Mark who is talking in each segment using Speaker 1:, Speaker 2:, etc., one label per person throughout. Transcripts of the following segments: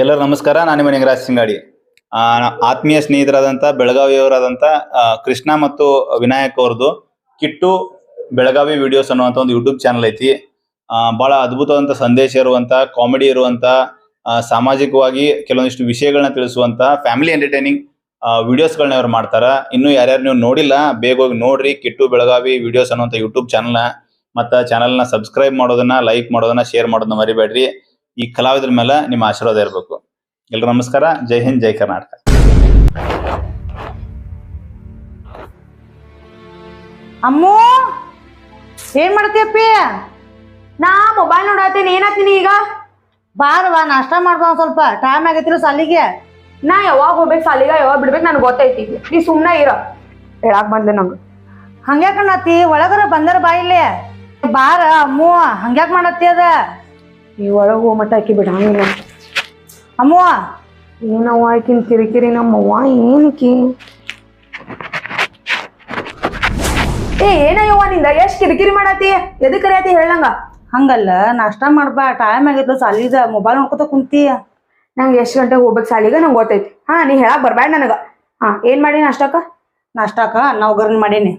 Speaker 1: ಎಲ್ಲರೂ ನಮಸ್ಕಾರ. ನಾನು ನಿಮ್ಮ ನಿಂಗರಾಜ್ ಸಿಂಗಾಡಿ. ಆತ್ಮೀಯ ಸ್ನೇಹಿತರಾದಂಥ ಬೆಳಗಾವಿಯವರಾದಂಥ ಕೃಷ್ಣ ಮತ್ತು ವಿನಾಯಕ್ ಅವ್ರದ್ದು ಕಿಟ್ಟು ಬೆಳಗಾವಿ ವಿಡಿಯೋಸ್ ಅನ್ನುವಂಥ ಒಂದು ಯೂಟ್ಯೂಬ್ ಚಾನಲ್ ಐತಿ. ಆ, ಬಹಳ ಅದ್ಭುತವಾದಂಥ ಸಂದೇಶ ಇರುವಂಥ ಕಾಮಿಡಿ ಇರುವಂಥ ಸಾಮಾಜಿಕವಾಗಿ ಕೆಲವೊಂದಿಷ್ಟು ವಿಷಯಗಳನ್ನ ತಿಳಿಸುವಂಥ ಫ್ಯಾಮಿಲಿ ಎಂಟರ್ಟೈನಿಂಗ್ ವಿಡಿಯೋಸ್ಗಳನ್ನ ಅವ್ರು ಮಾಡ್ತಾರ. ಇನ್ನು ಯಾರ್ಯಾರು ನೀವು ನೋಡಿಲ್ಲ ಬೇಗ ಹೋಗಿ ನೋಡ್ರಿ ಕಿಟ್ಟು ಬೆಳಗಾವಿ ವಿಡಿಯೋಸ್ ಅನ್ನುವಂಥ ಯೂಟ್ಯೂಬ್ ಚಾನಲ್ನ ಮತ್ತು ಚಾನಲ್ನ ಸಬ್ಸ್ಕ್ರೈಬ್ ಮಾಡೋದನ್ನ ಲೈಕ್ ಮಾಡೋದನ್ನ ಶೇರ್ ಮಾಡೋದನ್ನ ಮರಿಬೇಡ್ರಿ. ಈ ಕಲಾವಿದರ ಮೇಲೆ ನಿಮ್ಮ ಆಶೀರ್ವಾದ ಇರಬೇಕು. ಎಲ್ರು ನಮಸ್ಕಾರ. ಜೈ ಹಿಂದ್ ಜೈ ಕರ್ನಾಟಕ.
Speaker 2: ಅಮ್ಮು ಏನ್ ಮಾಡ್ತೀಯಪ್ಪಿ
Speaker 3: ನಾ ಮೊಬೈಲ್ ನೋಡತ್ತೀನಿ ಏನಾಗ್ತೀನಿ ಈಗ?
Speaker 2: ಬಾರವಾ ನಾಷ್ಟ ಮಾಡ್ಬಾ ಒಂದ್ ಸ್ವಲ್ಪ. ಟೈಮ್ ಆಗೈತಿಲ್ಲ ಸಾಲಿಗೆ
Speaker 3: ನಾ ಯಾವಾಗ ಹೋಗ್ಬೇಕು ಸಾಲಿಗ ಯಾವಾಗ ಬಿಡ್ಬೇಕು ನನ್ಗೆ ಗೊತ್ತೈತಿ. ನೀ ಸುಮ್ಮನೆ ಇರೋ. ಹೇಳಾಕ್ ಬಂದೆ ನಂಗೆ.
Speaker 2: ಹಂಗ್ಯಾಕ್ ಮಾಡತ್ತಿ ಒಳಗರ ಬಂದರ ಬಾ ಇಲ್ಲಿ. ಬಾರ ಅಮ್ಮು ಹಂಗ್ಯಾಕ್ ಮಾಡತ್ತಿ ಅದ?
Speaker 3: ಈ ಒಳಗೆ ಹೋಗಿ ಮಟ್ಟ ಆಕಿ ಬಿಡಂಗಿಲ್ಲ
Speaker 2: ಅಮ್ಮವ್ವ.
Speaker 3: ಏನವ್ವ ಆಕಿನ ಕಿರಿಕಿರಿ ನಮ್ಮವ್ವ? ಏನಕಿ ಏ ಏನಯ್ಯವ್ವ ನಿಂದ? ಎಷ್ಟ್ ಕಿರಿಕಿರಿ ಮಾಡತಿ? ಎದಕ್ ಕರೆಯತಿ ಹೇಳಂಗ?
Speaker 2: ಹಂಗಲ್ಲ ನಾಷ್ಟ ಮಾಡ್ಬಾ ಟೈಮ್ ಆಗಿತ್ತು ಸಾಲಿದ ಮೊಬೈಲ್ ನೋಡ್ಕೊತ ಕುಂತಿ.
Speaker 3: ನಂಗೆ ಎಷ್ಟ್ ಗಂಟೆಗೆ ಹೋಗ್ಬೇಕು ಸಾಲಿಗ ನಂಗೆ ಗೊತ್ತೈತಿ. ಹಾ ನೀ ಹೇಳಕ್ ಬರ್ಬೇಡ ನನಗ. ಹಾ ಏನ್ ಮಾಡಿ ನಾಷ್ಟಕ್ಕ?
Speaker 2: ನಾಷ್ಟಾಕ ಅನ್ನ ಒಗ್ಗರಣೆ ಮಾಡೀನಿ.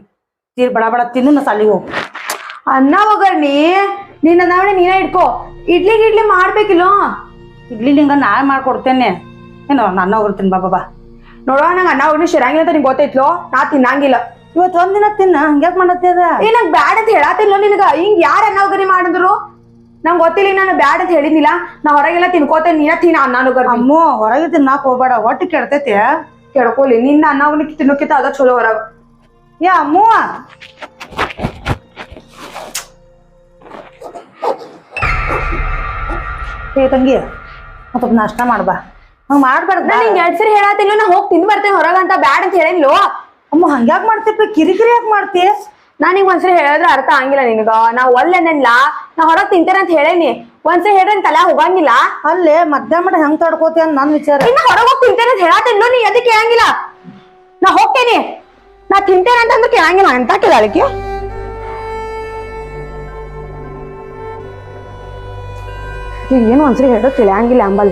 Speaker 2: ತೀರ್ ಬಡ ಬಡ ತಿಂದು ನಾ ಸಾಲಿಗೆ ಹೋಗ್.
Speaker 3: ಅನ್ನ ಒಗ್ಗರಣೆ? ನಿನ್ನ ನಾವಣೆ ನೀನೇ ಇಟ್ಕೋ. ಇಡ್ಲಿ ಗಿಡ್ಲಿ ಮಾಡ್ಬೇಕಿಲ್ಲೋ?
Speaker 2: ಇಡ್ಲಿ ನಿಂಗ ನಾ ಮಾಡ್ಕೊಡ್ತೇನೆ. ಏನೋ ನನ್ನ ಹೋಗಿರ್ತೀನಿ ಬಾಬಾ ಬಾ
Speaker 3: ನೋಡೋ ನಂಗೆ ಅನ್ನ ಹೋಗಿ ಶಿರಂಗಿಲ್ಲ ಅಂತ ನಿಂಗೆ ಗೊತ್ತೈತ್ಲೋ? ನಾ ತಿನ್ನಂಗಿಲ್ಲ.
Speaker 2: ಇವತ್ತು ಒಂದಿನ ತಿನ್ನ ಹಂಗ್ಯಾಕ್ ಮಾಡತ್ತೆ ಅದ?
Speaker 3: ಏ ನಂಗೆ ಬ್ಯಾಡ್ ಅಂತ ಹೇಳತ್ತಿಲ್ಲ ನಿನಗ? ಹಿಂಗ್ ಯಾರ ಅನ್ನ ಒಗ್ಗರಣೆ ಮಾಡಿದ್ರು? ನಂಗೆ ಗೊತ್ತಿಲ್ಲ ನಾನು ಬ್ಯಾಡ್ ಅಂತ ಹೇಳಿದ್ನಿಲ್ಲ. ನಾ ಹೊರಗೆಲ್ಲ ತಿನ್ಕೋತೇನೆ ನೀನ ತಿನ್ನ ಅನ್ನ ಒಗ್ಗರಣೆ
Speaker 2: ಅಮ್ಮ ಹೊರಗೆ ತಿನ್ನಾಕ್ ಹೋಗ್ಬೇಡ ಒಟ್ಟು ಕೆಡ್ತೈತಿ.
Speaker 3: ಕೆಡ್ಕೊಲಿ ನಿನ್ನ ಅನ್ನ ಹೋಗಿ ತಿನ್ನೋಕಿತ ಅದ ಚಲೋ ಹೊರಗ.
Speaker 2: ಯಾ ಅಮ್ಮು! ಏ ತಂಗಿ ಮತ್ತ ನಾಷ್ಟ ಮಾಡ್ಬಾ ಹಂಗ ಮಾಡ್ಬಾರ್ದು
Speaker 3: ನಾನು ಹಿಂಗೆ ಎರಡ್ ಸರಿ ಹೇಳತ್ತಿಲ್ಲ ನಾ ಹೋಗಿ ತಿಂದ್ ಬರ್ತೇನೆ ಹೊರಗಂತ ಬ್ಯಾಡ್ ಅಂತ ಹೇಳಿನ್ಲೋ
Speaker 2: ಅಮ್ಮ ಹಂಗ್ಯಾಕ್ ಮಾಡ್ತಿಪ್ಪ ಕಿರಿಕಿರಿ ಯಾಕೆ ಮಾಡ್ತಿ?
Speaker 3: ನಾನು ಈಗ ಒಂದ್ಸರಿ ಹೇಳಿದ್ರೆ ಅರ್ಥ ಆಗಿಲ್ಲ ನಿನಗ. ನಾ ಒಲ್ಲೆ ನಾ ಹೊರಗ್ ತಿಂತೇನೆ ಅಂತ ಹೇಳೇನಿ. ಒಂದ್ಸರಿ ಹೇಳಿದ್ರೆ ತಲೆ ಹೋಗಂಗಿಲ್ಲ.
Speaker 2: ಅಲ್ಲೇ ಮಧ್ಯಾಹ್ನ ಮಟ್ಟ ಹೆಂಗ್ ತಡ್ಕೋತಿ ಅಂತ ನನ್ ವಿಚಾರ?
Speaker 3: ಇನ್ನ ಹೊರಗೆ ಹೋಗಿ ತಿಂತೇನೆ ಅಂತ ಹೇಳತ್ತಿಲ್ಲ ನೀ ಅದಕ್ಕೆ ಕೇಳಂಗಿಲ್ಲ. ನಾ ಹೋಗ್ತೇನೆ. ನಾ ತಿಂತೇನೆ ಅಂತಂದ್ರೆ ಕೇಳಂಗಿಲ್ಲ. ಅಂತ ಕೇಳಲಿಕ್ಕೆ ಏನು ಒಂದ್ಸರಿ ಹೇಳೋ ತಿಳಿಯಂಗಿಲ್ಲ ಅಂಬಲ್.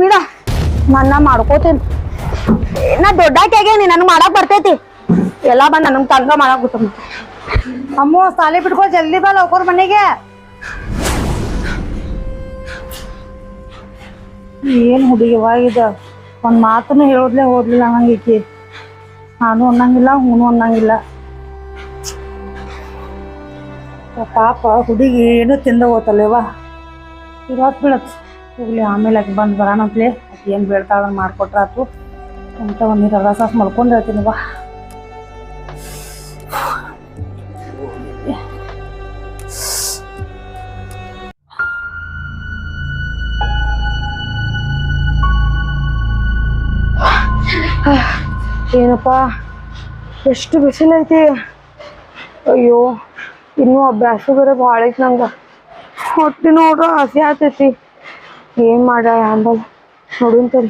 Speaker 3: ಬಿಡ. ನನ್ನ ಮಾಡ್ಕೋತೇನೆ. ನಾ ದೊಡ್ಡಾಕಿ ನನ್ ಮಾಡಕ್ ಬರ್ತೈತಿ. ಎಲ್ಲ ಬಂದ್ ನನ್ ತಂಗ ಮಾಡಕ್ ಗೊತ್ತ
Speaker 2: ಅಮ್ಮ, ಸಾಲಿ ಬಿಟ್ಕೊ, ಜಲ್ದಿ ಬಾ ಹೋಗೋರ್ ಮನೆಗೆ. ಏನ್ ಹುಡುಗಿ ಇದ? ಒಂದ್ ಮಾತನ್ನು ಹೇಳೋದ್ಲೆ ಹೋದ್ಲಿಲ್ಲ ನಂಗೀಕಿ ನಾನು ಅನ್ನಂಗಿಲ್ಲ, ಹೂನು ಅನ್ನಂಗಿಲ್ಲ. ಪಾಪ ಹುಡುಗಿ ಏನು ತಿಂದ ಹೋತಲ್ಲೇವಾ ಇವತ್ತು ಬೀಳತ್ ಹೋಗ್ಲಿ, ಆಮೇಲೆ ಆಕೆ ಬಂದು ಬರೋಣಂತಲೇ ಅದು ಏನು ಬೀಳ್ತಾಳ ಮಾಡ್ಕೊಟ್ರಾತು ಅಂತ ಒಂದು ಅರ್ಧ ಸಾಸ್ ಮಲ್ಕೊಂಡು ಹೇಳ್ತೀನಿ ಬಾ.
Speaker 3: ಏನಪ್ಪ, ಎಷ್ಟು ಬಿಸಿಲೈತಿ ಅಯ್ಯೋ, ಇನ್ನೂ ಅಭ್ಯಾಸ ಬೇರೆ ಭಾಳ ಐತಿ ನಂಗೆ. ಹೊಟ್ಟೆ ನೋಡ್ರ ಹಸಿ ಆತೈತಿ ಏನ್ ಮಾಡ ಅಂಬಲ್? ನೋಡುಂತರಿ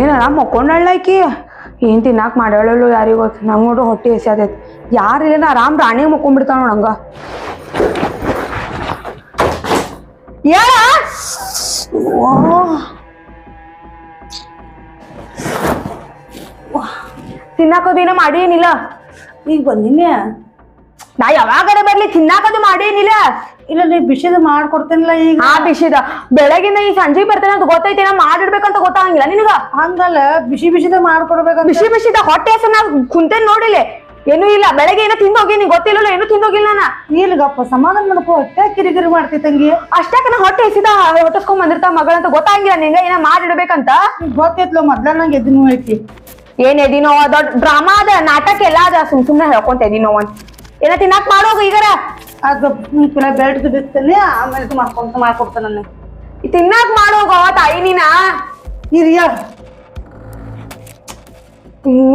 Speaker 3: ಏನ ಮಕ್ಕೊಂಡಳ್ಳ ಆಕಿ? ಏನ್ ತಿನ್ನಾಕ್ ಮಾಡ್ಯಾಳಲ್ಲೋ ಯಾರಿಗ ಗೊತ್ತು? ನಂಗೆ ನೋಡು ಹೊಟ್ಟೆ ಹಸಿ ಆತೈತಿ. ಯಾರಿಲ್ಲ ಆರಾಮ್ ರಾಣಿ ಮಕ್ಕೊಂಡ್ಬಿಡ್ತಾವ ನಂಗ ಯಾರ ಮಾಡಿ ಮಾಡೇನಿಲ್ಲ.
Speaker 2: ಈಗ ಬಂದಿನಿ
Speaker 3: ನಾ ಯಾವಾಗಡೆ ಬರ್ಲಿ ತಿನ್ನಾಕದು ಮಾಡೇನಿಲ್ಲ.
Speaker 2: ಇಲ್ಲ ನೀ ಬಿಸಿದ ಮಾಡ್ಕೊಡ್ತೇನಿಲ್ಲ ಈಗ.
Speaker 3: ಆ ಬಿಸಿದ? ಬೆಳಗಿಂದ ಈ ಸಂಜೆ ಬರ್ತೇನೆ ಅಂತ ಗೊತ್ತೈತಿ ನಾ ಮಾಡಿಡ್ಬೇಕಂತ ಗೊತ್ತಾಗಂಗಿಲ್ಲ ನಿನಗ?
Speaker 2: ಹಂಗಲ್ಲ ಬಿಸಿ ಬಿಸಿದ ಮಾಡ್ಕೊಡ್ಬೇಕಂತ.
Speaker 3: ಬಿಸಿ ಬಿಸಿದ ಹೊಟ್ಟೆ ಹೆಸರು ನಾ ಕುಂತೇನ್ ನೋಡಿಲೆ? ಏನು ಇಲ್ಲ ಬೆಳಗ್ಗೆ ಏನೋ ತಿಂದೋಗಿನಿ ಗೊತ್ತಿಲ್ಲಲ್ಲ ಏನು ತಿಂದೋಗಿಲ್ಲ ನಾ
Speaker 2: ಇಲ್ಗಪ್ಪ ಸಮಾಧಾನ ಮಾಡ್ಕೋ ಹೊಟ್ಟೆ ಕಿರಿಕಿರಿ ಮಾಡ್ತಿ ತಂಗಿ.
Speaker 3: ಅಷ್ಟಾಕ ನಾ ಹೊಟ್ಟೆ ಹಸಿದ ಹೊಟ್ಟಸ್ಕೊಂಡ್ ಬಂದಿರ್ತಾವ ಮಗಳಂತ ಗೊತ್ತಾಗಿಲ್ಲ ನಿಂಗ ಏನ ಮಾಡಿಡ್ಬೇಕಂತ?
Speaker 2: ಗೊತ್ತೈತ್ಲ ಮೊದ್ಲ ನಂಗೆ ಎದಿನೂ ಐತಿ.
Speaker 3: ಏನ್ ಎದಿನೋ ದೊಡ್ಡ ಡ್ರಾಮಾ ಅದ ನಾಟಕ ಎಲ್ಲ ಅದ ಸುಮ್ ಸುಮ್ನೆ ಹೇಳ್ಕೊಂತ ಎದಿನೋ ಒಂದ್ ಏನ ತಿನ್ನಾಕ್ ಮಾಡೋಗ ಈಗರ?
Speaker 2: ಅದು ಕೆಲ ಬೆಲ್ಟ್ ಬಿಡ್ತೇನೆ ಆಮೇಲೆ ಇದು ಮಾಡ್ಕೊಂತ ಮಾಡ್ಕೊಡ್ತಾನೆ ನನಗೆ
Speaker 3: ತಿನ್ನಾಕ್ ಮಾಡೋಗ ತಾಯಿ ನೀನ
Speaker 2: ಹಿರಿಯ.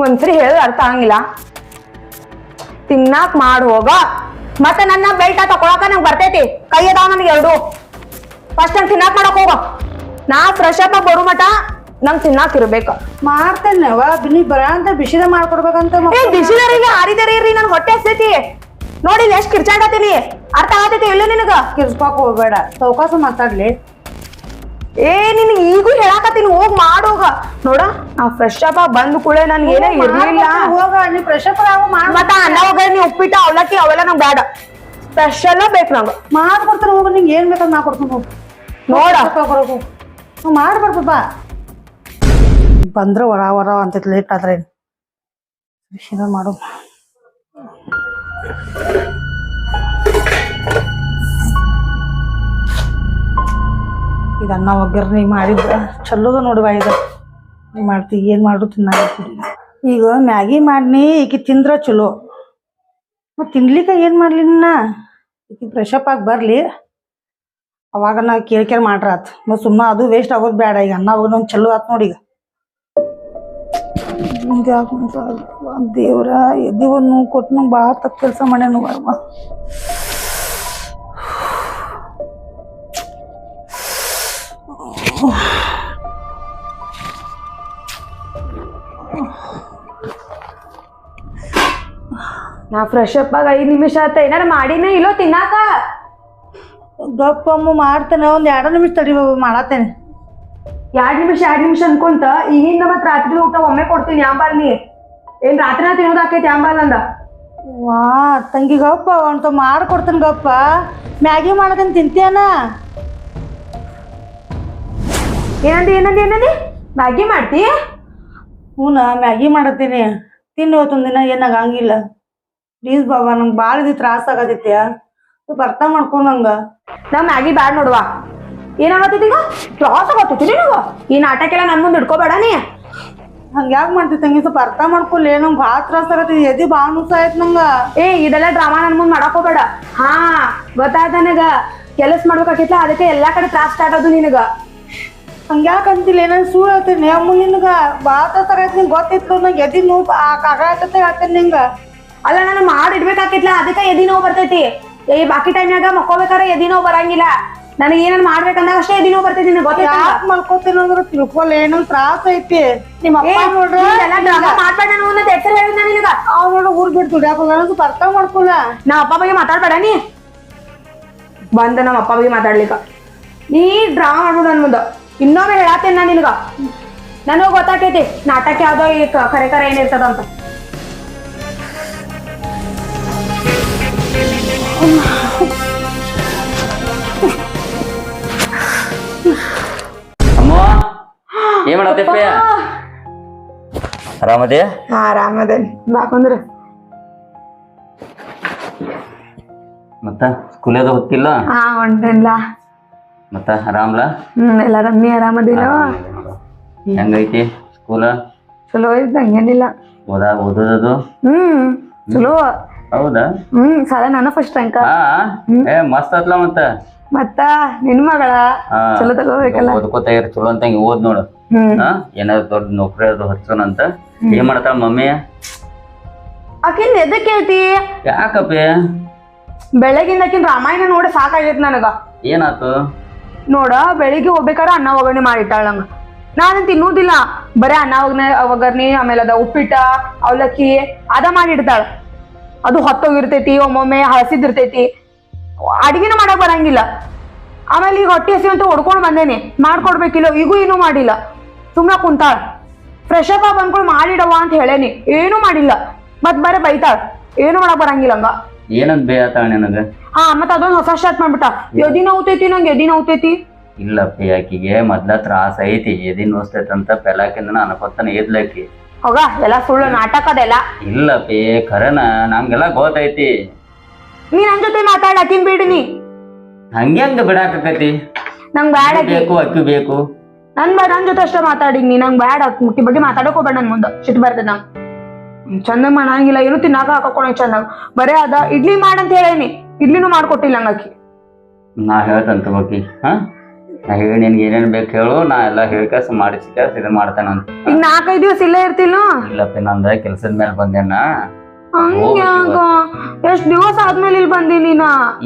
Speaker 3: ಒಂದ್ಸರಿ ಹೇಳು ಅರ್ಥ ಆಗಂಗಿಲ್ಲ. ತಿನ್ನಾಕ್ ಮಾಡು ಹೋಗ. ಮತ್ತೆ ನನ್ನ ಬೆಲ್ಟ ತಕೊಳಕ ನಂಗೆ ಬರ್ತೈತಿ. ಕೈ ಅದಾವ ನನಗೆ ಎರಡು. ಫಸ್ಟ್ ನಂಗೆ ತಿನ್ನಾಕ್ ಮಾಡಕ್ ಹೋಗ. ನಾ ಫ್ರೆಶ್ ಅಪ್ ಬರು ಮಟ ನಂಗೆ ತಿನ್ನಾಕ್ ಇರ್ಬೇಕು.
Speaker 2: ಮಾಡ್ತೇನೆ ಅವ ನೀ ಬರ ಅಂತ ಬಿಸಿದ ಮಾಡ್ಕೊಡ್ಬೇಕಂತ
Speaker 3: ಏ ರೀ ಇರ್ರಿ ನನ್ ಹೊಟ್ಟೆ ಹಸ್ತೈತಿ. ನೋಡಿ ಎಷ್ಟ್ ಕಿರ್ಚಾಡತೀನಿ ಅರ್ಥ ಆಗತೈತಿ ಇಲ್ಲ ನಿನಗ?
Speaker 2: ಕಿರ್ಸ್ಕೊಕ್ ಹೋಗ್ಬೇಡ. ಸೌಕಾಸ ಮಾತಾಡ್ಲಿ.
Speaker 3: ಏ ನಿನ್ ಈಗೂ ಹೇಳಾಕತ್ತೀನಿ ಹೋಗ್ ಮಾಡೋಗ ನೋಡ ಆ ಫ್ರೆಶ್ ಅಪ್ ಬಂದ್ ಕೂಡ ನನ್ಗೆ ಏನೇ ಇರ್ಲಿಲ್ಲ.
Speaker 2: ಹೋಗ ನೀ
Speaker 3: ಮತ್ತ ಅನ್ನ ಒಗ್ಗರಣೆ ಉಪ್ಪಿಟ್ಟು ಅವಲಕ್ಕಿ ಅವೆಲ್ಲ ನಂಗೆ ಬೇಡ. ಸ್ಪೆಷಲ್ ಬೇಕು ನಂಗೆ.
Speaker 2: ಮಾಡ್ಕೊಡ್ತಾರ ಹೋಗ ನಿಂಗೆ ಏನ್ ಬೇಕಂತ ನಾ ಕೊಡ್ತೀನಿ ಹೋಗ್.
Speaker 3: ನೋಡ.
Speaker 2: ಬಾ. ಬಂದ್ರೆ ವರ ವರ ಅಂತ ಲೇಟ್ ಆದ್ರೆ ಮಾಡು. ಇದು ಅನ್ನ ಒಗ್ಗರಣೆ ಮಾಡಿದ್ರ ಚಲೋದ ನೋಡುವ ಇದು. ಮಾಡ್ತಿ, ಏನ್ ಮಾಡು ತಿನ್ನಾಗತ್ತಿ ಈಗ ಮ್ಯಾಗಿ ಮಾಡ್ನಿ, ಈಕಿ ತಿಂದ್ರ ಚಲೋ. ಮತ್ತೆ ತಿನ್ಲಿಕ್ಕೆ ಏನ್ ಮಾಡ್ಲಿ ನಿನ್ನ? ಈಕಿ ಫ್ರೆಶಪ್ ಆಗಿ ಬರ್ಲಿ. ಅವಾಗ ನಾ ಕೇಳ್ ಕೇಳಿ ಮಾಡ್ರ ಆತ್ ಮತ್ ಸುಮ್ಮ ಅದು ವೇಸ್ಟ್ ಆಗೋದ್ ಬೇಡ ಈಗ ಅನ್ನ ಒಂದ್ ಚಲೋ ಆತು ನೋಡಿ ಈಗ. ಇದ್ಯಾಕ್ ದೇವರ ದೇವ್ರ ಎದಿ ಒಂದ್ ನೋವು ಕೊಟ್ಟು ನಂಗೆ ಭಾಳ ತಪ್ಪು ಕೆಲಸ ಮಾಡ್ಯಾನು ಬರ್ವ
Speaker 3: ನಾ ಫ್ರೆಶ್ ಅಪ್ ಆಗ ಐದು ನಿಮಿಷ ಆತ ಏನಾರ ಮಾಡಿನೇ ಇಲ್ಲೋ ತಿನ್ನಾಕ?
Speaker 2: ಗಪ್ಪಮ್ಮ ಮಾಡ್ತೇನೆ. ಒಂದು ಎರಡು ನಿಮಿಷ ತಡಿ ಮಾಡತ್ತೇನೆ.
Speaker 3: ಎರಡ್ ನಿಮಿಷ ಎರಡ್ ನಿಮಿಷ ಅನ್ಕೊಂತ ಈಗಿಂದ ಮತ್ ರಾತ್ರಿ ಊಟ ಒಮ್ಮೆ ಕೊಡ್ತೀನಿ ಯಾಂಬಾಲ್ ನೀ ಏನ್ ರಾತ್ರಿ ತಿನ್ನೋದಾಕೈತಿ ಯಾಂಬಾಲ್ ಅಂದ.
Speaker 2: ವಾ ತಂಗಿ ಗಪ್ಪ ಅಂತ ಕೊಡ್ತೀನಿ ಗಪ್ಪ. ಮ್ಯಾಗಿ ಮಾಡದನ್ ತಿಂತೀಯನ?
Speaker 3: ಏನಂದಿ ಏನಂದಿ ಏನಂದಿ? ಮ್ಯಾಗಿ ಮಾಡ್ತಿ?
Speaker 2: ಹ್ಞೂನ ಮ್ಯಾಗಿ ಮಾಡತ್ತೀನಿ ತಿನ್ನು ಇವತ್ತೊಂದು ದಿನ ಏನಾಗಂಗಿಲ್ಲ ಪ್ಲೀಸ್ ಬಾಬಾ ನಂಗೆ ಭಾಳ ಇದು ತ್ರಾಸ ಆಗತೈತಿ ಅರ್ಥ ಮಾಡ್ಕೊಂಡಂಗ
Speaker 3: ನಾ ಮ್ಯಾಗಿ ಬ್ಯಾಡ್ ನೋಡುವ. ಏನಾಗತ್ತೈತಿ ಈಗ ಕ್ಲಾಸ್ ಆಗತ್ತೈತಿ ನಿನಗ? ಈ ನಾಟಕ ಎಲ್ಲ ನನ್ ಮುಂದೆ ಇಟ್ಕೋಬೇಡ ನೀ.
Speaker 2: ಹಂಗ ಯಾಕೆ ಮಾಡ್ತಿ ತಂಗಿ? ಸ್ವಲ್ಪ ಅರ್ಥ ಮಾಡ್ಕೊಲ್ಲ ನಂಗೆ ಭಾಳ ತ್ರಾಸ ಆಗತ್ತೆ. ಎದಿ ಭಾಳ ನುಸ ಆಯ್ತು ನಂಗ.
Speaker 3: ಏ ಇದೆಲ್ಲ ಡ್ರಾಮಾ ನನ್ ಮುಂದೆ ಮಾಡಾಕೋಬೇಡ ಹಾ ಗೊತ್ತಾಯ್ತ ನನಗ? ಕೆಲಸ ಮಾಡ್ಬೇಕಾಗಿತ್ತ ಅದಕ್ಕೆ ಎಲ್ಲಾ ಕಡೆ ತ್ರಾಸ ಸ್ಟಾರ್ಟ್ ಆದು ನಿನಗ.
Speaker 2: ಹಂಗ್ಯಾಕ್ ಅಂತಿಲ್ಲ? ಏನ ಸೂ ಹೇಳ್ತೀನಿ. ಅಮ್ಮ ನಿನಗ ಭಾಳ ತ್ರಾಸ ಆಗೈತಿ ನಿಂಗೆ. ಗೊತ್ತಿತ್ತು. ನಂಗೆ ಎದಿ ನೋವು ಕಾಗ ಆಗತ್ತೆ ಹೇಳ್ತೇನೆ ನಿಂಗ.
Speaker 3: ಅಲ್ಲ ನಾನು ಮಾಡಿ ಇಡ್ಬೇಕಾಗಿತ್ಲ? ಅದಕ್ಕೆ ಎದಿ ನೋವು ಬರ್ತೈತಿ. ಏ ಬಾಕಿ ಟೈಮ್ನಾಗ ಮಕ್ಕೋಬೇಕಾರ ಎದಿ ನೋವು ಬರಂಗಿಲ್ಲ. ನನಗೆ ಏನೇನ್ ಮಾಡ್ಬೇಕಂದಾಗ ಅಷ್ಟೇ ದಿನ ಬರ್ತೈತಿ ನಿನಗೆ ಗೊತ್ತಾಯ್ತಾ?
Speaker 2: ಯಾಕೆ ಮಲ್ಕೋತೀನಿ ಅಂದ್ರೆ ತಿಳ್ಕೊಲ್ಲ ಏನೋ ತ್ರಾಸ ಐತಿ. ನಿಮ್ಮ ಅಪ್ಪ ನೋಡ್ರ?
Speaker 3: ಮಾಡ್ಬೇಡ ನಾನು ಅನ್ನೋದು ಹೆಸರು ಹೇಳಿದ ನಿನಗ
Speaker 2: ಅವ್ ನೋಡ ಊರ್ ಬಿಟ್ಟು ದುಡ್ಯಾಕ ಸ್ವಲ್ಪ ಅರ್ಥ ಮಾಡ್ಕೊಲ್ಲ.
Speaker 3: ನಾ ಅಪ್ಪ ಬಗ್ಗೆ ಮಾತಾಡ್ಬೇಡ ನೀ. ಬಂದ ನಮ್ಮ ಅಪ್ಪ ಬಗ್ಗೆ ಮಾತಾಡ್ಲಿಕ್ಕ. ನೀ ಡ್ರಾ ಮಾಡ್ಬಿಡು ನನ್ ಮುಂದ. ಇನ್ನೊಮ್ಮೆ ಹೇಳತ್ತೇನೆ ನಾನು ನಿನಗ. ನನಗೆ ಗೊತ್ತಾಕೈತಿ ನಾಟಕ ಯಾವ್ದೋ ಈ ಕರೆ ಕರೆ ಏನಿರ್ತದ ಅಂತ
Speaker 4: ಆರಾಮದೇ?
Speaker 3: ಆರಾಮದೇನಿ. ಬಾಕಂದ್ರ
Speaker 4: ಮತ್ತ ಸ್ಕೂಲಾಗ ಹೋಗ್ತಿಲ್ಲ
Speaker 3: ಹಾ ಹೊಂಟೇನ್ಲ
Speaker 4: ಮತ್ತ ಆರಾಮ್ಲ?
Speaker 3: ಹ್ಮ್ ಎಲ್ಲಾರ ನೀ ಆರಾಮದಿಲ್ಲ
Speaker 4: ಹೆಂಗೈತಿ ಸ್ಕೂಲ
Speaker 3: ಚಲೋ ಐತಿ ಹಂಗೇನಿಲ್ಲ.
Speaker 4: ಓದಾ ಓದೋದದು?
Speaker 3: ಹ್ಮ್ ಚಲೋ.
Speaker 4: ಹೌದಾ?
Speaker 3: ಹ್ಮ್ ಸರ ನಾನು ಫಸ್ಟ್ ರ್ಯಾಂಕ
Speaker 4: ಹಾ ಏ ಮಸ್ತ್ ಆತ್ಲ ಮತ್ತ.
Speaker 3: ಮತ್ತ ನಿನ್ ಮಗಳ? ಚಲೋ ತಗೋಬೇಕಲ್ಲ.
Speaker 4: ಓದ್ಕೋತ ಇರ್ ಚಲೋ ಅಂತ ಹಿಂಗ್ ಓದ್ ನೋಡು. ಹಾ? ಏನಾದ್ರು ದೊಡ್ಡ ನೌಕರಿ ಅದು ಅಂತ. ಏನ್ ಮಾಡ್ತಾಳ ಮಮ್ಮಿ?
Speaker 3: ಆಕಿನ್ ಎದಕ್ ಕೇಳ್ತಿ?
Speaker 4: ಯಾಕಪ್ಪ?
Speaker 3: ಬೆಳಗಿಂದ ಆಕಿನ್ ರಾಮಾಯಣ ನೋಡ ಸಾಕಾಗೈತ್ ನನಗ.
Speaker 4: ಏನಾತು?
Speaker 3: ನೋಡ ಬೆಳಿಗ್ಗೆ ಹೋಗ್ಬೇಕಾರ ಅನ್ನ ಒಗ್ಗರಣೆ ಮಾಡಿಟ್ಟಾಳ ನಂಗ. ನಾನು ತಿನ್ನುವುದಿಲ್ಲ ಬರೇ ಅನ್ನ ಒಗ್ಗರಣೆ ಒಗ್ಗರಣೆ ಆಮೇಲೆ ಅದ ಉಪ್ಪಿಟ್ಟ ಅವಲಕ್ಕಿ ಅದ ಮಾಡಿಡ್ತಾಳ. ಅದು ಹೊತ್ತೋಗಿರ್ತೈತಿ ಒಮ್ಮೊಮ್ಮೆ ಹಳಸಿದಿರ್ತೈತಿ. ಅಡಿಗೆನ ಮಾಡಕ್ ಬರಂಗಿಲ್ಲ. ಆಮೇಲೆ ಈಗ ಹೊಟ್ಟೆ ಹಸಿ ಅಂತ ಹೊಡ್ಕೊಂಡು ಬಂದೇನೆ. ಮಾಡ್ಕೊಡ್ಬೇಕಿಲ್ಲ ಈಗೂ ಏನೂ ಮಾಡಿಲ್ಲ. ಸುಮ್ನ ಕುಂತಾಳ. ಫ್ರೆಶ್ ಅಪ್ ಬಂದ್ಕೊಂಡು ಮಾಡಿಡವ ಅಂತ ಹೇಳೇನಿ. ಏನೂ ಮಾಡಿಲ್ಲ. ಮತ್ ಬರೇ ಬೈತಾಳ. ಏನು ಮಾಡಕ್ ಬರಂಗಿಲ್ಲ ಹಂಗ.
Speaker 4: ಏನಂತ ಬೇಯತ್ತಾಳ ನಿನಗ?
Speaker 3: ಹಾ ಮತ್ ಅದೊಂದು ಹೊಸ ಸ್ಟಾರ್ಟ್ ಮಾಡ್ಬಿಟ್ಟ. ಎದಿ ನೋವ್ತೈತಿ ನಂಗೆ ಎದಿ ನೋವ್ತೈತಿ?
Speaker 4: ಇಲ್ಲಪ್ಪ ಆಕಿಗೆ ಮೊದ್ಲ ತ್ರಾಸ ಐತಿ. ಎದಿ ಅಂತ ಪೆಲಾಕಿಂದ ಅನ್ಕೊತಾನೆ ಇದ್ಲಕ್ಕಿ
Speaker 3: ಹೋಗ ಎಲ್ಲ ಸುಳ್ಳು ನಾಟಕ ಅದಲ್ಲ.
Speaker 4: ಇಲ್ಲಪ್ಪಿ ಖರೇನ ನಂಗೆಲ್ಲ ಗೊತ್ತೈತಿ.
Speaker 3: ನೀ ನನ್ ಜೊತೆ ತಿನ್ ಬಿಡಿ ನೀ.
Speaker 4: ಹಂಗೆ ಹಂಗ ಬಿಡಾಕತಿ
Speaker 3: ನಂಗ್ ಬ್ಯಾಡ ಆಕಿ.
Speaker 4: ಬೇಕು ಅಕ್ಕಿ ಬೇಕು.
Speaker 3: ನನ್ ಬೇಡ ನನ್ ಜೊತೆ ಅಷ್ಟೇ ಮಾತಾಡಿ ನೀ. ನಂಗ್ ಬ್ಯಾಡ ಮುಟ್ಟಿ ಬಗ್ಗೆ ಮಾತಾಡಕ್ ಹೋಗ್ಬೇಡ ನನ್ ಮುಂದ. ಸಿಟ್ಟು ಬರ್ತದ ನಂಗ್. ಚಂದ ಮಾಡಂಗಿಲ್ಲ ಏನು ತಿನ್ನಾಕ ಹಾಕೋಣ ಚಂದಾಗ. ಬರೇ ಅದ ಇಡ್ಲಿ ಮಾಡಂತ ಹೇಳೇನಿ. ಇಡ್ಲಿನೂ ಮಾಡ್ಕೊಟ್ಟಿಲ್ಲ ನಂಗ ಆಕಿ
Speaker 4: ನಾ ಹೇಳ್ತಂತ ತಗೋಕಿ ಹಾ? ನಾ ಹೇಳಿ ನಿನ್ಗೆ ಏನೇನ್ ಬೇಕು ಹೇಳು. ನಾ ಎಲ್ಲ ಕೆಲಸ ಮಾಡಿಸಿ ಕೆಲಸ ಇದು ಮಾಡ್ತೇನಂತ
Speaker 3: ಈಗ ನಾಲ್ಕೈದು ದಿವಸ ಇಲ್ಲೇ ಇರ್ತಿಲ್ಲ
Speaker 4: ಇಲ್ಲಪ್ಪ ನಂದ ಕೆಲ್ಸದ ಮೇಲೆ ಬಂದೇನ
Speaker 3: ಹಂಗ್ಯಾಕ ಎಷ್ಟ್ ದಿವಸ ಆದ್ಮೇಲೆ ಇಲ್ಲಿ ಬಂದಿ ನೀನ?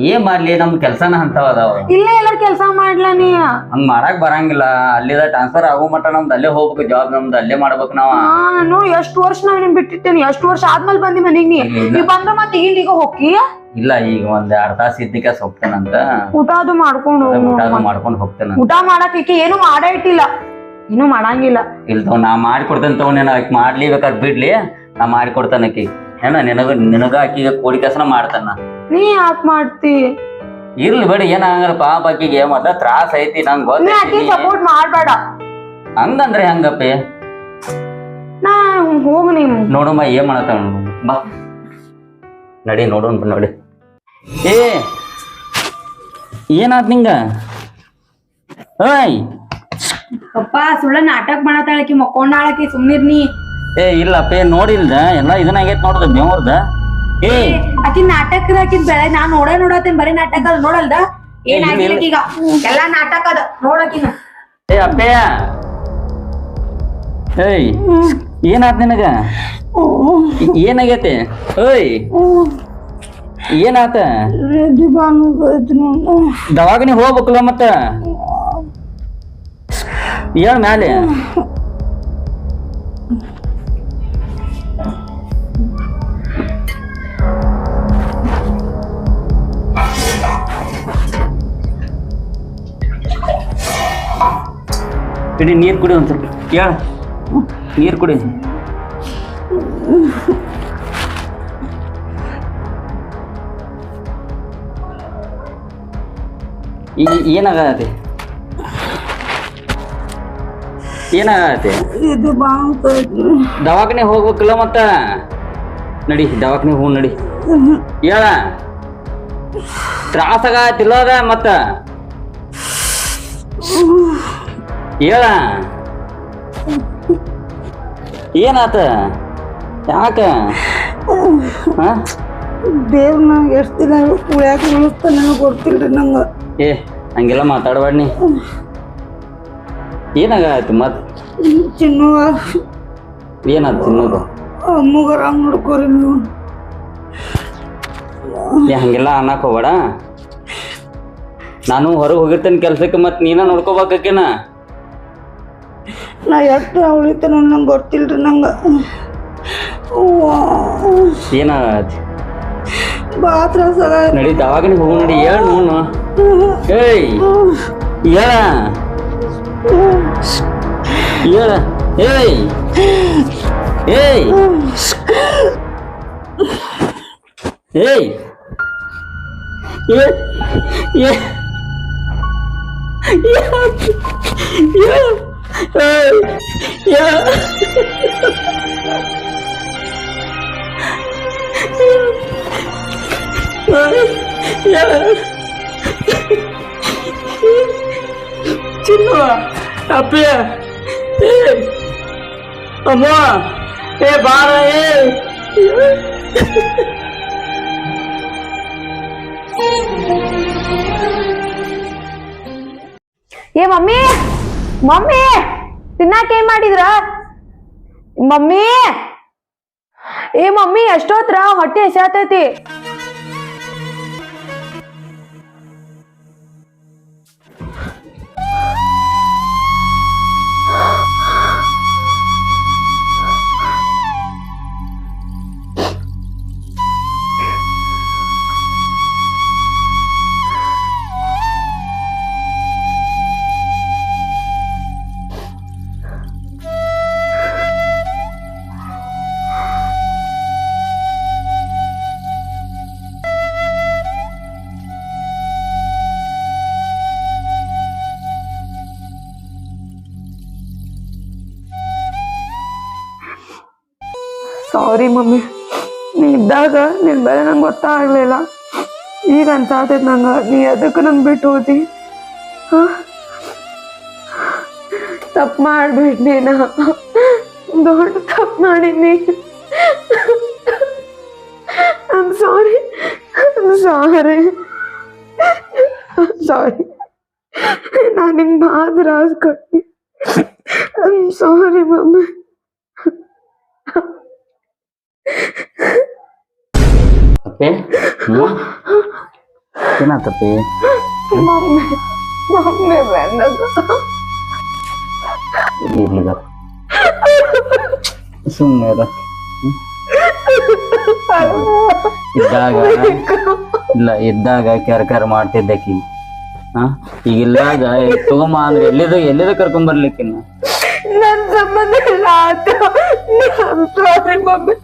Speaker 4: ಏನ್ ಮಾಡ್ಲಿ ನಮ್ ಕೆಲ್ಸನ ಹಂತವ ಅದಾವ
Speaker 3: ಇಲ್ಲೇ ಎಲ್ಲ ಕೆಲ್ಸ ಮಾಡ್ಲಾ ನೀ.
Speaker 4: ಹಂಗ್ ಮಾಡಕ್ ಬರಂಗಿಲ್ಲ. ಅಲ್ಲಿದ ಟ್ರಾನ್ಸ್ಫರ್ ಆಗೋ ಮಟ್ಟ ನಮ್ದು ಅಲ್ಲೇ ಹೋಗ್ಬೇಕು ಜಾಬ್ ನಮ್ದು ಅಲ್ಲೇ ಮಾಡ್ಬೇಕು ನಾವ.
Speaker 3: ನಾನು ಎಷ್ಟ್ ವರ್ಷ ನಾವ್ ನಿನ್ ಬಿಟ್ಟಿರ್ತೇನೆ. ಎಷ್ಟ್ ವರ್ಷ ಆದ್ಮೇಲೆ ಬಂದಿ ಮನೆಗ್ ನೀ. ನೀ ಬಂದ್ರ ಮತ್ತೆ ಈಗ ಈಗ ಹೋಗಿ
Speaker 4: ಇಲ್ಲ ಈಗ ಒಂದ್ ಎರಡ್ ತಾಸ ಇದ್ದಕ್ಕೆ ಹೋಗ್ತೇನಂತ
Speaker 3: ಊಟ ಅದು ಮಾಡ್ಕೊಂಡು
Speaker 4: ಮಾಡ್ಕೊಂಡು
Speaker 3: ಹೋಗ್ತೇನೆ
Speaker 4: ಊಟ ಅದು ಮಾಡ್ಕೊಂಡ್ ಹೋಗ್ತೇನಂತ
Speaker 3: ಊಟ ಮಾಡಕ್ ಈಕಿ ಏನು ಮಾಡೇ ಇಟ್ಟಿಲ್ಲ. ಏನು ಮಾಡಂಗಿಲ್ಲ.
Speaker 4: ಇಲ್ಲ ತಗೋ ನಾ ಮಾಡಿ ಕೊಡ್ತೇನೆ ತಗೊಂಡೇನ ಮಾಡ್ಲಿ ಬೇಕಾದ್ರೆ ಬಿಡ್ಲಿ. ನಾ ಮಾಡಿ ಕೊಡ್ತೇನೆ ಆಕಿ ಏನ ನಿನಗ ನಿನಗ ಆಕಿಗೆ ಕೋಡಿ ಕೆಲಸನ ಮಾಡ್ತಾನ
Speaker 3: ನೀ. ಯಾಕ್ ಮಾಡ್ತಿ?
Speaker 4: ಇರ್ಲಿ ಬಿಡಿ ಏನಾಗಲ್ಲ ಪಾಪ ಆಕಿಗೆ ಮೊದ್ಲ ತ್ರಾಸ ಐತಿ ನಂಗ್
Speaker 3: ನೀ ಆಕಿ
Speaker 4: ಗೊತ್ತೈತಿ
Speaker 3: ಸಪೋರ್ಟ್ ಮಾಡ್ಬೇಡ.
Speaker 4: ಹಂಗಂದ್ರೆ ಹಂಗಪ್ಪಿ?
Speaker 3: ನಾ ಹೋಗ್ ನೀ
Speaker 4: ನೋಡಮ್ಮ ಏನ್ ಮಾಡತ್ತ ಬಾ. ನಡಿ ನೋಡೋಣ ನೋಡಿ. ಏ ಏನಾತ್ ನಿಂಗ? ಓಯ್!
Speaker 3: ಪಪ್ಪ ಸುಳ್ಳ ನಾಟಕ ಮಾಡತಾಳಕಿ ಮಕ್ಕೊಂಡಾಳಕಿ ಸುಮ್ನಿರ್ ನೀ.
Speaker 4: ಏ ಇಲ್ಲಪ್ಪ ಏನ್ ನೋಡಿಲ್ದ ಎಲ್ಲ ಇದನ್ನ ಹೆಂಗೈತ್ ನೋಡ್ದ ಬೆವ್ರದ ಏ
Speaker 3: ಆಕಿ ನಾಟಕ ಹಾಕಿದ್ ಬೆಳೆ ನಾ ನೋಡ ನೋಡತ್ತೇನ್ ಬರೀ ನಾಟಕ ಅದ ನೋಡಲ್ದ? ಏನಾಗಿಲ್ಲ ಈಗ. ಎಲ್ಲಾ ನಾಟಕ ಅದ ನೋಡಕಿನ
Speaker 4: ಏ ಅಪ್ಪಯ್ಯ ಏಯ್ ಏನಾತ್ ನಿನಗ? ಏನಾಗೈತಿ? ಓಯ್ ಏನಾತ? ದವಾಖಾನೆ ಹೋಗ್ಬೇಕಲ್ಲ ಮತ್ತ? ಏನ್ ಮ್ಯಾಲೆ? ನೀರು ಕುಡಿ ಒಂದ್ ಸ್ವಲ್ಪ. ಕೇಳ ನೀರು ಕುಡಿ. ಈ- ಏನಾಗತ್ತೆ? ಏನಾಗತ್ತೆ? ದವಾಖಾನೆ ಹೋಗ್ಬೇಕಲ್ಲ ಮತ್ತ? ನಡಿ ದವಾಖಾನೆ ಹೂ ನಡಿ. ಹೇಳ. ತ್ರಾಸಾಗತ್ತಿಲ್ಲ ಅದ ಮತ್ತ? ಹೇಳ. ಏನಾತ? ಯಾಕ? ಹಾ?
Speaker 2: ದೇವ್ರನ್ನ ಎಷ್ಟು ದಿನ ಉಳ್ಯಾಕ ಉಳಿಸ್ತಾನೆ ಗೊತ್ತಿಲ್ರಿ ನಂಗೆ.
Speaker 4: ಏ ಹಂಗೆಲ್ಲ ಮಾತಾಡಬೇಡ ನೀ. ಆಯ್ತು ಮತ್?
Speaker 2: ಚಿನ್ನುವ
Speaker 4: ಏನಾತ ತಿನ್ನೋದು?
Speaker 2: ಅಮ್ಮಗರ ನೋಡ್ಕೋರಿ ನೀವು.
Speaker 4: ಏ ಹಂಗೆಲ್ಲ ಅನ್ನಕ್ ಹೋಗ್ಬೇಡ. ನಾನು ಹೊರಗೆ ಹೋಗಿರ್ತೇನೆ ಕೆಲ್ಸಕ್ಕೆ ಮತ್ತೆ ನೀನ ನೋಡ್ಕೋಬೇಕೇನ
Speaker 2: ನಾ ಎಷ್ಟು ಉಳಿತಾನ ನಂಗೆ ಗೊತ್ತಿಲ್ರಿ ನಂಗೆ
Speaker 4: ಏನಾಗತ್ತೆ
Speaker 2: ಬಾ ತ್ರಾಸ
Speaker 4: ನಡಿ ದವಾಖಾನೆ ಹೋಗು ನಡಿ ಹೇಳ ನೋನು ಏಯ್ ಹೇಳ ಹೇಳ ಏಯ್ ಏಯ್ ಏಯ್ ಏ ಏ ಚಿನ್ನು ಅಪ್ಪಿ ಏ ಅಮ್ಮ ಏ ಬಾರ ಏ
Speaker 3: ಏ ಮಮ್ಮಿ ಮಮ್ಮಿ ತಿನ್ನಾಕ ಏನ್ ಮಾಡಿದ್ರ? ಮಮ್ಮಿ ಏ ಮಮ್ಮಿ ಎಷ್ಟೋತ್ರ ಹೊಟ್ಟೆ ಹಸಿಯಾತೈತಿ ಸಾರಿ ಮಮ್ಮಿ ನೀ ಇದ್ದಾಗ ನಿನ್ ಬೆಲೆ ನಂಗೆ ಗೊತ್ತಾಗ್ಲಿಲ್ಲ ಈಗ ಅನ್ಸಾತೈತ್ ನಂಗೆ ನೀ ಎದಕ್ಕೆ ನಂಗೆ ಬಿಟ್ಟು ಹೋದಿ ಹಾ ತಪ್ಪು ಮಾಡ್ಬಿಟ್ನಿ ನಾ ದೊಡ್ಡ ತಪ್ಪು ಮಾಡಿದ್ನಿ I'm sorry. I'm sorry. ಸಾರಿ ನಾ ನಾನು ನಿಂಗೆ ಭಾಳ ತ್ರಾಸ್ ಕೊಟ್ಟಿ ಐ ಸಾರಿ ಮಮ್ಮಿ
Speaker 4: ಅಪ್ಪೆ? ಏನಾತಪ್ಪಿ? ಇರ್ಲಿಗ ಸುಮ್ಮನೆ? ಇದ್ದಾಗ, ಇಲ್ಲ, ಇದ್ದಾಗ ಕೆರ ಮಾಡ್ತಿದ್ದಕ್ಕಿ ಮಾಡ್ತಿದ್ದಕಿ ಹಾ? ಈಗ ಇಲ್ಲಾಗ ತಗೊಂಬ ಅಂದ್ರೆ ಎಲ್ಲಿದ ಎಲ್ಲಿದ ಕರ್ಕೊಂಡ್ ಬರ್ಲಿಕ್ಕಿನ್ನ
Speaker 3: ನನ್ ಸಂಬಂಧ ಇಲ್ಲ ಆತ ಸಾರಿ ಮಮ್ಮಿ.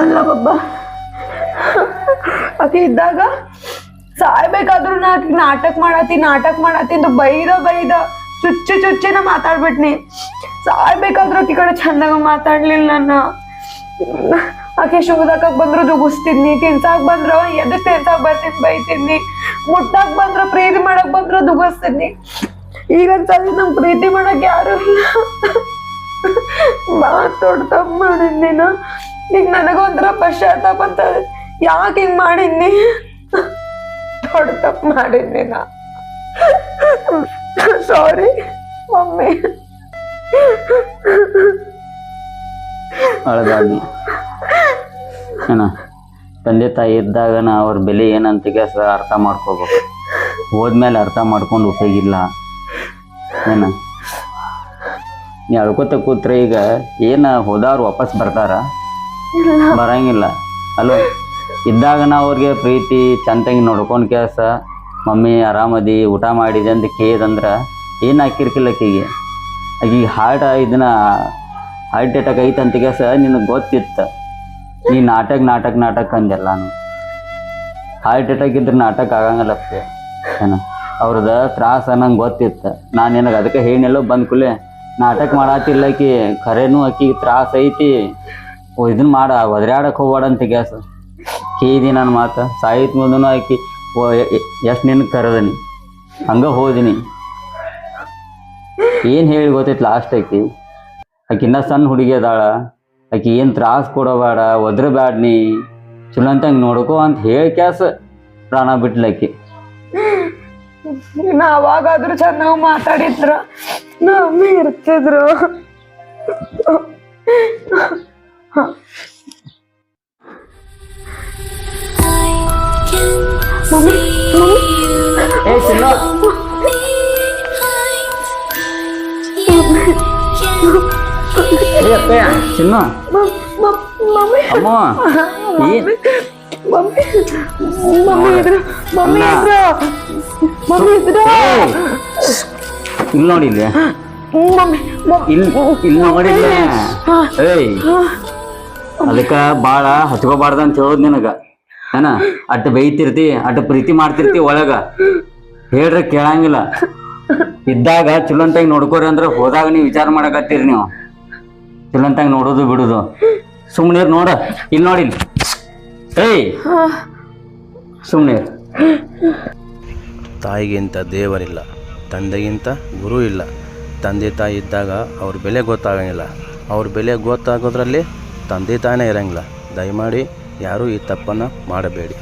Speaker 3: ಅಲ್ಲ ಬಬ್ಬ ಆಕೆ ಇದ್ದಾಗ ಸಾಯ್ಬೇಕಾದ್ರೂ ನಾ ನಾಟಕ ಮಾಡತ್ತಿ ನಾಟಕ ಮಾಡತ್ತಿ ಅಂತ ಬೈದ ಬೈದ ಚುಚ್ಚಿ ಚುಚ್ಚಿನ ಮಾತಾಡ್ಬಿಟ್ನಿ. ಸಾಯ್ಬೇಕಾದ್ರೂ ಆಕಿ ಕಡೆ ಚಂದಾಗ ಮಾತಾಡ್ಲಿಲ್ಲ ನನ್ನ. ಆಕೆ ಶುಗದಾಕಕ್ ಬಂದ್ರು ದುಗಿಸ್ತಿದ್ನಿ ತಿನ್ಸಾಕ್ ಬಂದ್ರ, ಎದಕ್ ತಿನ್ಸಾಕ್ ಬರ್ತೀನಿ ಬೈತಿದ್ನಿ. ಮುಟ್ಟಾಕ್ ಬಂದ್ರ, ಪ್ರೀತಿ ಮಾಡಕ್ ಬಂದ್ರ ದುಗಿಸ್ತಿದ್ನಿ. ಈಗ ಅನ್ಸಲ್ಲಿ ನಮ್ ಪ್ರೀತಿ ಮಾಡಕ್ ಯಾರು ಇಲ್ಲ. ಬಾ ದೊಡ್ಡ ತಪ್ಪು ಮಾಡಿದ್ನಿನ ಈಗ ನನಗೊಂಥರ ಪಶ್ಚಾತ್ತಾಪ ಅಂತ ಯಾಕೆ ಹಿಂಗ್ ಮಾಡಿದ್ನಿ? ದೊಡ್ಡ ತಪ್ಪು ಮಾಡಿದ್ನಿ ನಾ. Sorry mummy.
Speaker 4: ಅಳದಾಗಿ. ಏನ ತಂದೆ ತಾಯಿ ಇದ್ದಾಗ ಅವ್ರ ಬೆಲೆ ಏನಂತ ಅರ್ಥ ಮಾಡ್ಕೋಬೇಕು. ಹೋದ್ಮೇಲೆ ಅರ್ಥ ಮಾಡ್ಕೊಂಡು ಉಪಯೋಗ ಇಲ್ಲ. ಏನ? ನೀ ಅಳ್ಕೊತ ಕೂತ್ರೆ ಈಗ ಏನ ಹೋದವ್ರು ವಾಪಸ್ ಬರ್ತಾರ? ಬರಂಗಿಲ್ಲ. ಅಲೋ, ಇದ್ದಾಗ ನಾ ಅವ್ರಿಗೆ ಪ್ರೀತಿ ಚಂದಂಗಿ ನೋಡ್ಕೊಂಡು ಕೇಸ ಮಮ್ಮಿ, ಆರಾಮದಿ, ಊಟ ಮಾಡಿದೆ ಅಂತ ಕೇದಂದ್ರೆ ಏನು ಹಾಕಿರ್ಕಿಲ್ಲ ಆಕಿಗೆ. ಈಗ ಹಾರ್ಟ್ ಇದನ್ನ ಹಾರ್ಟ್ ಅಟ್ಯಾಕ್ ಐತೆ ಅಂತ ಕೆಲಸ ನಿನಗೆ ಗೊತ್ತಿತ್ತು, ನೀ ನಾಟಕ ನಾಟಕ ನಾಟಕ ಅಂದೆಲ್ಲಾನು ಹಾರ್ಟ್ ಅಟ್ಯಾಕ್ ಇದ್ರೆ ನಾಟಕ ಆಗಂಗಿಲ್ಲಪ್ಪ ಏನ? ಅವ್ರದ ತ್ರಾಸ ನಂಗೆ ಗೊತ್ತಿತ್ತು. ನಾನು ನಿನಗೆ ಅದಕ್ಕೆ ಹೇಳಿನೆಲ್ಲೋ, ಬಂದ ಕೂಲೆ ನಾಟಕ ಮಾಡತ್ತಿಲ್ಲ ಆಕಿ, ಖರೇನು ಆಕಿ ತ್ರಾಸ ಐತಿ. ಇದನ್ನ ಮಾಡ ಒದರಾಡಕ್ಕೆ ಹೋಗ್ಬೇಡ ಅಂತ ಗ್ಯಾಸ. ಕೇಳಿದಿ ನನ್ನ ಮಾತು, ಸಾಯಿತ್ ಮುಂದನು ಆಕಿ ಎಷ್ಟು ನಿನ್ ಕರೆದನಿ. ಹಂಗೆ ಹೋದಿನಿ. ಏನು ಹೇಳಿ ಗೊತ್ತಿತ್ತು ಲಾಸ್ಟ್ ಆಕಿ. ಆಕಿ ಇನ್ನ ಸಣ್ಣ ಹುಡುಗಿ ಅದಾಳ. ಆಕಿ ಏನು ತ್ರಾಸ ಕೊಡಬೇಡ ಒದ್ರಬ್ಯಾಡ ನೀ. ಚಲೋ ಅಂತಂಗೆ ನೋಡ್ಕೋ ಅಂತ ಹೇಳಿ ಕ್ಯಾಸ ಪ್ರಾಣ ಬಿಟ್ಲಕ್ಕಿ
Speaker 3: ನಾ ಅವಾಗಾದ್ರೂ ಚೆನ್ನಾಗಿ ಮಾತಾಡಿದ್ರ ನಮ್ಮಿ ಇರ್ತಿದ್ರು ಮಮ್ಮಿ ಮಮ್ಮಿ
Speaker 4: ಏ ಚಿನ್ನು ಏ ಅಪ್ಪ ಚಿನ್ನು
Speaker 3: ಮಮ್- ಮಮ್- ಮಮ್ಮಿ ಇದ್ರು!
Speaker 4: ಇಲ್ಲಿ ನೋಡಿ ಇಲ್ಲಿ.
Speaker 3: ಮಮ್ಮಿ
Speaker 4: ಇಲ್ಲಿ ಏಯ್! ಅದಕ್ಕ ಬಾಳ ಹಚ್ಕೋಬಾರ್ದ ಅಂತ ಹೇಳೋದ್ ನಿನಗ. ಏನ? ಅಟ್ ಬೈತಿರ್ತಿ ಅಟ್ ಪ್ರೀತಿ ಮಾಡ್ತಿರ್ತಿ ಒಳಗ. ಹೇಳ್ರ ಕೇಳಂಗಿಲ್ಲ. ಇದ್ದಾಗ ಚಲೋಂತಾಗಿ ನೋಡ್ಕೋರಿ ಅಂದ್ರೆ ಹೋದಾಗ ನೀವು ವಿಚಾರ ಮಾಡಕತ್ತೀರಿ ನೀವು. ಚಲೋಂತಾಗಿ ನೋಡೋದು ಬಿಡುದು. ಸುಮ್ಮನೆ ನೋಡ. ಇಲ್ಲಿ ನೋಡಿ. ಏಯ್! ಸುಮ್ನೆ ಇರ್.
Speaker 5: ತಾಯಿಗಿಂತ ದೇವರಿಲ್ಲ, ತಂದೆಗಿಂತ ಗುರು ಇಲ್ಲ. ತಂದೆ ತಾಯಿ ಇದ್ದಾಗ ಅವ್ರ ಬೆಲೆ ಗೊತ್ತಾಗಂಗಿಲ್ಲ. ಅವ್ರ ಬೆಲೆ ಗೊತ್ತಾಗೋದ್ರಲ್ಲಿ ತಂದೆ ತಾಯಿನೇ ಇರೋಂಗಿಲ್ಲ. ದಯಮಾಡಿ ಯಾರೂ ಈ ತಪ್ಪನ್ನು ಮಾಡಬೇಡಿ.